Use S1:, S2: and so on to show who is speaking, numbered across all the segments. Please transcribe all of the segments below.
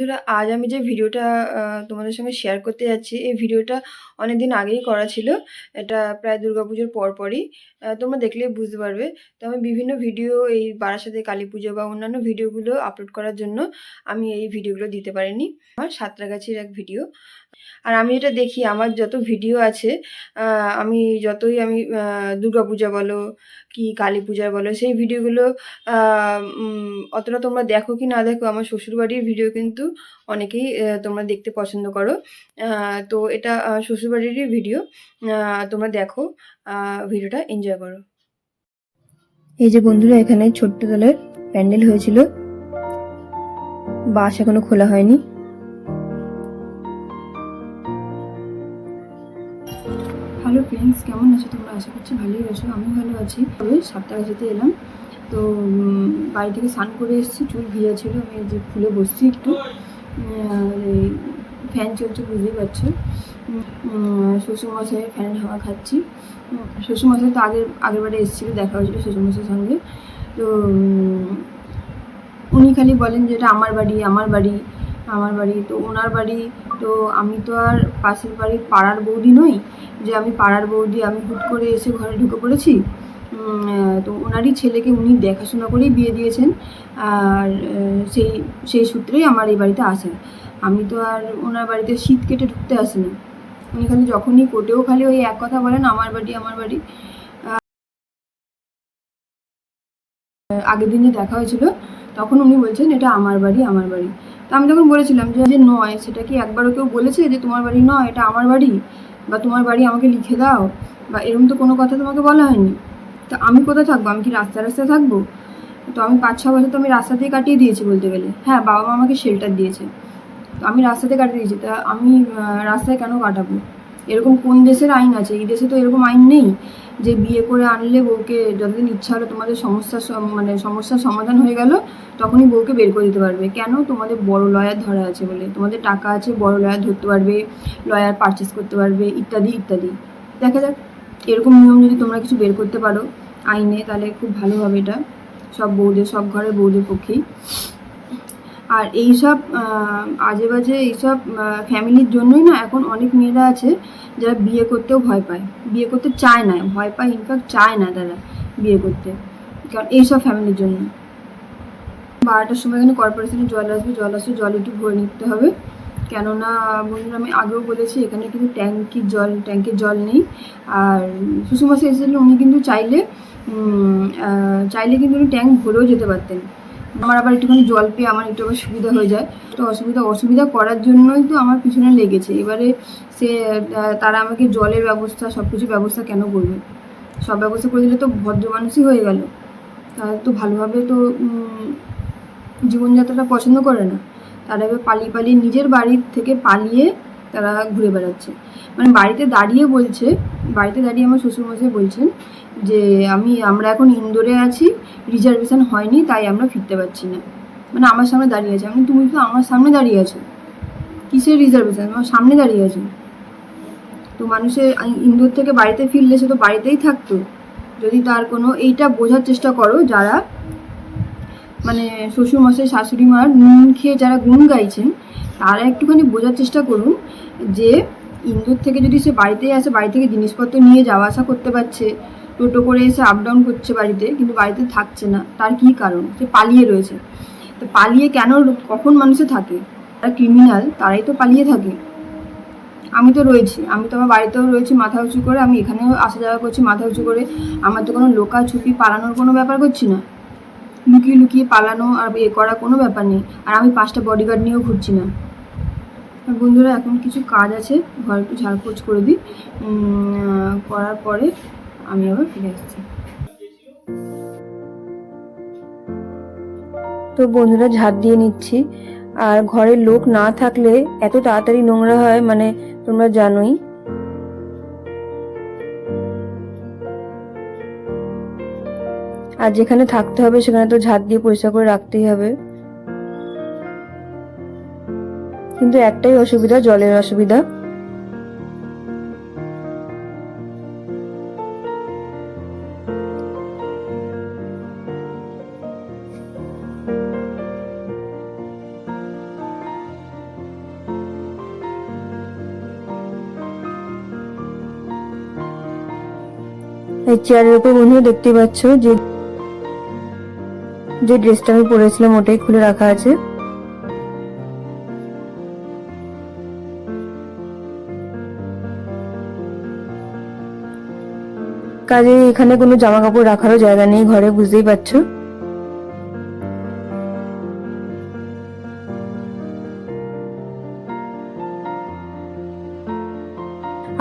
S1: বন্ধুরা, আজ আমি যে ভিডিওটা তোমাদের সঙ্গে শেয়ার করতে যাচ্ছি, এই ভিডিওটা অনেক দিন আগেই করা ছিল। এটা প্রায় দুর্গাপুজোর পরপরই। পরই তোমরা দেখলে বুঝতে পারবে। তো আমি বিভিন্ন ভিডিও এই বারাসাতে কালী পুজো বা অন্যান্য ভিডিওগুলো আপলোড করার জন্য আমি এই ভিডিওগুলো দিতে পারিনি। আমার সাঁতরাগাছির এক ভিডিও আর আমি এটা দেখি আমার যত ভিডিও আছে আমি যতই আমি আহ, দুর্গাপূজা বলো কি কালী পূজা বলো সেই ভিডিওগুলো অতটা তোমরা দেখো কি না দেখো আমার শ্বশুরবাড়ির ভিডিও কিন্তু অনেকেই তোমরা দেখতে পছন্দ করো। তো এটা শ্বশুরবাড়িরই ভিডিও তোমরা দেখো ভিডিওটা এনজয় করো। এই যে বন্ধুরা এখানে ছোট্ট দলের প্যান্ডেল হয়েছিল। বাস এখনও খোলা হয়নি। হ্যালো ফ্রেন্ডস কেমন আছো তোমরা? আশা করছি ভালোই আছো আমি ভালো আছি। তবে যেতে এলাম, তো বাড়ি থেকে স্নান করে এসেছি, চুল ভিজা ছিল, আমি যে খুলে বসছি একটু। ফ্যান চলছে, বুঝতেই পারছ। শ্বশুরমশাই ফ্যানের হাওয়া খাচ্ছি। শ্বশুরমশাই তো আগের আগের বারে এসেছিল, দেখা হয়েছিল শ্বশুরমশাইয়ের সঙ্গে। তো উনি খালি বলেন যে এটা আমার বাড়ি আমার বাড়ি আমার বাড়ি, তো ওনার বাড়ি, তো আমি তো আর পাশের বাড়ির পাড়ার বৌদি নই। যে আমি পাড়ার বৌদি, আমি হুট করে এসে ঘরে ঢুকে পড়েছি। তো ওনারই ছেলেকে উনি দেখাশোনা করেই বিয়ে দিয়েছেন। আর সেই সেই সূত্রেই আমার এই বাড়িতে আসে। আমি তো আর ওনার বাড়িতে শীত কেটে ঢুকতে আসিনি। উনি খালি যখনই কোটেও খালি ওই এক কথা বলেন, আমার বাড়ি আমার বাড়ি। আগের দিনে দেখা হয়েছিল। তখন উনি বলছেন, এটা আমার বাড়ি আমার বাড়ি। তা আমি তখন বলেছিলাম যে নয়, সেটা কি একবারও কেউ বলেছে যে তোমার বাড়ি নয়, এটা আমার বাড়ি? বা তোমার বাড়ি আমাকে লিখে দাও, বা এরকম তো কোনো কথা তোমাকে বলা হয়নি। তো আমি কোথায় থাকব? আমি কি রাস্তা রাস্তায় থাকব? তো আমি পাঁচ ছ বছর তো আমি রাস্তাতেই কাটিয়ে দিয়েছি বলতে গেলে। হ্যাঁ বাবা মা আমাকে শেল্টার দিয়েছে। তো আমি রাস্তাতে কাটিয়ে দিয়েছি। তা আমি রাস্তায় কেন কাটাবো? এরকম কোন দেশের আইন আছে? এই দেশে তো এরকম আইন নেই যে বিয়ে করে আনলে বউকে যতদিন ইচ্ছা হলো তোমাদের সমস্যার মানে সমস্যার সমাধান হয়ে গেল, তখনই বউকে বের করে দিতে পারবে। কেন? তোমাদের বড় লয়ার ধরা আছে বলে। তোমাদের টাকা আছে, বড় লয়ার ধরতে পারবে লয়ার পারচেস করতে পারবে, ইত্যাদি ইত্যাদি। দেখা যাক। এরকম নিয়ম যদি তোমরা কিছু বের করতে পারো আইনে, তাহলে খুব ভালো হবে এটা। সব বউদের, সব ঘরের বউদের পক্ষেই। আর এইসব আজে বাজে এইসব ফ্যামিলির জন্যই না এখন অনেক মেয়েরা আছে যারা বিয়ে করতেও ভয় পায়। বিয়ে করতে চায় না, ভয় পায় ইনফ্যাক্ট চায় না তারা বিয়ে করতে। কারণ এইসব ফ্যামিলির জন্য। বারোটার সময় এখানে কর্পোরেশনে জল আসবে জল আসবে জল একটু ভরে নিতে হবে। কেননা, বন্ধুরা, আমি আগেও বলেছি, এখানে কিন্তু ট্যাঙ্কির জল, ট্যাঙ্কের জল নেই। আর সুষমাসে এসেছিলেন, উনি কিন্তু চাইলে চাইলে কিন্তু উনি ট্যাঙ্ক ভরেও যেতে পারতেন। আমার আবার একটুখানি জল পেয়ে আমার একটু আবার সুবিধা হয়ে যায়। তো অসুবিধা অসুবিধা করার জন্যই তো আমার পিছনে লেগেছে। এবারে সে তারা আমাকে জলের ব্যবস্থা সব কিছু ব্যবস্থা কেন করবে? সব ব্যবস্থা করে দিলে তো ভদ্র মানুষই হয়ে গেল। তারা তো ভালোভাবে তো জীবনযাত্রাটা পছন্দ করে না। তারা এবার পালিয়ে পালিয়ে নিজের বাড়ির থেকে পালিয়ে তারা ঘুরে বেড়াচ্ছে। মানে বাড়িতে দাঁড়িয়ে বলছে, বাড়িতে দাঁড়িয়ে আমার শ্বশুরমশাই বলছেন যে, আমি, আমরা এখন ইন্দোরে আছি রিজার্ভেশন হয়নি, তাই আমরা ফিরতে পারছি না। মানে আমার সামনে দাঁড়িয়ে আছে। আমি, তুমি তো আমার সামনে দাঁড়িয়ে আছো? কিসের রিজার্ভেশন আমার সামনে দাঁড়িয়ে আছো? তো মানুষের ইন্দোর থেকে বাড়িতে ফিরলে সে তো বাড়িতেই থাকতো। যদি তার কোনো, এইটা বোঝার চেষ্টা করো যারা মানে শ্বশুরমশাই শাশুড়ি মার নুন খেয়ে যারা গুণ গাইছেন, তারা একটুখানি বোঝার চেষ্টা করুন যে ইন্দোর থেকে যদি সে বাড়িতেই আসে, বাড়ি থেকে জিনিসপত্র নিয়ে যাওয়া, আসা করতে পারছে, টোটো করে এসে আপ ডাউন করছে বাড়িতে, কিন্তু বাড়িতে থাকছে না, তার কী কারণ? সে পালিয়ে রয়েছে। তো পালিয়ে কেন কখন মানুষে থাকে? যারা ক্রিমিনাল তারাই তো পালিয়ে থাকে। আমি তো রয়েছি, আমি তো আমার বাড়িতেও রয়েছি, মাথা উঁচু করে আমি এখানেও আসা যাওয়া করছি, মাথা উঁচু করে। আমার তো কোনো লোকা ছুপি পালানোর কোনো ব্যাপার করছি না। লুকিয়ে লুকিয়ে পালানো আর এ করা কোনো ব্যাপার নেই। আর আমি পাঁচটা বডিগার্ড নিয়েও ঘুরছি না। আর বন্ধুরা, এখন কিছু কাজ আছে। ঘর একটু ঝাড়পোছ করে দিই। করার পরে আমি আবার ফিরে আসছি। তো বন্ধুরা ঝাড় দিয়ে নিচ্ছি। আর ঘরে লোক না থাকলে এত তাড়াতাড়ি নোংরা হয় মানে তোমরা জানোই। আর যেখানে থাকতে হবে সেখানে তো ঝাঁট দিয়ে পরিষ্কার করে রাখতেই হবে। কিন্তু একটাই অসুবিধা, জলের অসুবিধা। এই চেয়ারের উপর বন্ধু দেখতে পাচ্ছ যে যে ড্রেসটা আমি পরেছিলাম ওটাই খুলে রাখা আছে। কাজে এখানে কোনো জামা কাপড় রাখারও জায়গা নেই, ঘরে, বুঝতেই পারছ।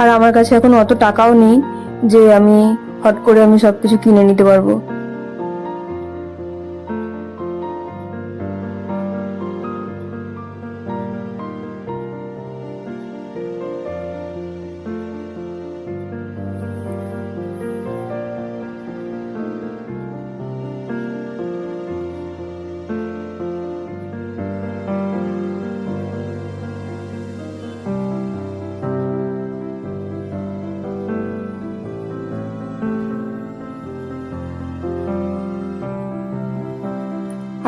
S1: আর আমার কাছে এখন অত টাকাও নেই যে আমি হট করে আমি সবকিছু কিনে নিতে পারব।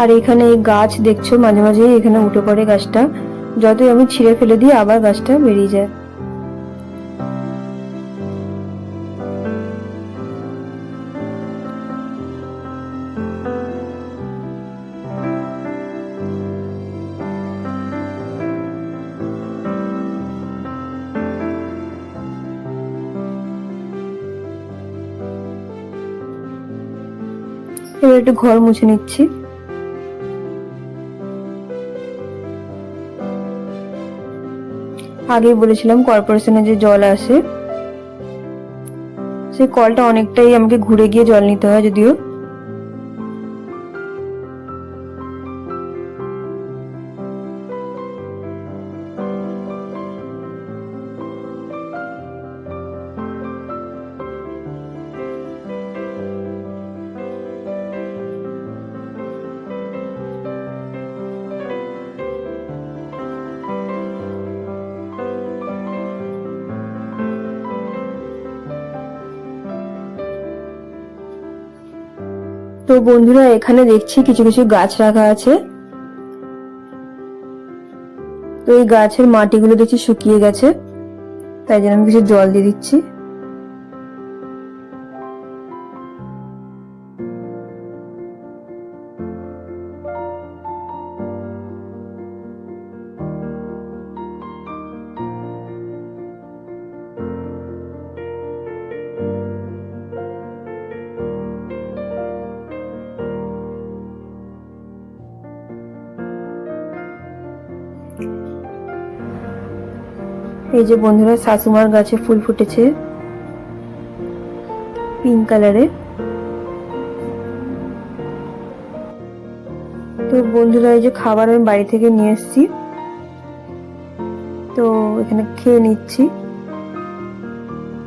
S1: আর এখানে এই গাছ দেখছ মাঝে মাঝে, এখানে উঠে পড়ে গাছটা। যতই আমি ছিঁড়ে ফেলে দিই, আবার গাছটা বেরিয়ে যায়। এবার একটু ঘর মুছে নিচ্ছি। আগেই বলেছিলাম কর্পোরেশনে যে জল আসে, সেই কলটা অনেকটাই আমাকে ঘুরে গিয়ে জল নিতে হয় যদিও। তো বন্ধুরা এখানে দেখছি কিছু কিছু গাছ রাখা আছে। তো এই গাছের মাটিগুলো দেখছি শুকিয়ে গেছে, তাই জন্য আমি কিছু জল দিয়ে দিচ্ছি। এই যে বন্ধুরা, শাশুমার গাছে ফুল ফুটেছে পিঙ্ক কালারের তো বন্ধুরা, এই যে খাবার আমি বাড়ি থেকে নিয়ে এসেছি। তো এখানে খেয়ে নিচ্ছি।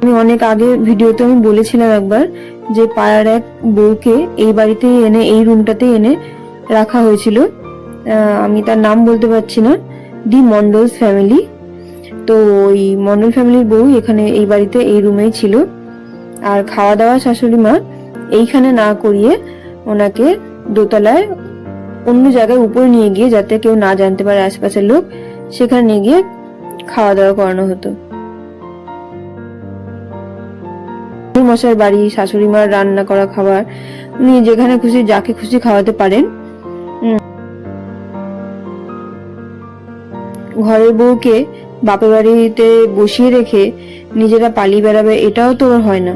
S1: আমি অনেক আগে ভিডিওতে আমি বলেছিলাম একবার যে পাড়ার এক বউকে এই বাড়িতে এনে, এই রুমটাতে এনে রাখা হয়েছিল। আমি তার নাম বলতে পারছি না। The Mondals family. তো ওই মন্ডল ফ্যামিলির বউ এখানে এই বাড়িতে এই রুমেই ছিল। আর খাওয়া দাওয়া শাশুড়ি মা এইখানে না করিয়ে ওনাকে দোতলায় অন্য জায়গায় উপরে নিয়ে গিয়ে যাতে কেউ না জানতে পারে আশপাশের লোক, সেখানে নিয়ে গিয়ে খাওয়া দাওয়া করানো হতো। মশাই, বাড়ি, শাশুড়ি মার রান্না করা খাবার, উনি যেখানে খুশি, যাকে খুশি খাওয়াতে পারেন। ঘরের বউকে বাপের বাড়িতে বসিয়ে রেখে নিজেরা পালিয়ে বেড়াবে, এটাও তো ওর হয় না।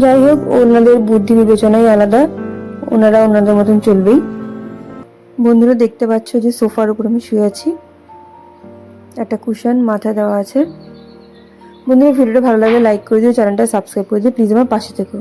S1: যাই হোক, ওনাদের বুদ্ধি বিবেচনাই আলাদা। ওনারা ওনাদের মতন চলবেই। বন্ধুরা, দেখতে পাচ্ছ যে সোফার উপর আমি শুয়ে আছি। একটা কুশন মাথা দেওয়া আছে। বন্ধুরা ভিডিওটা ভালো লাগলে লাইক করে দিও চ্যানেলটা সাবস্ক্রাইব করে দিও প্লিজ আমার পাশে থেকো।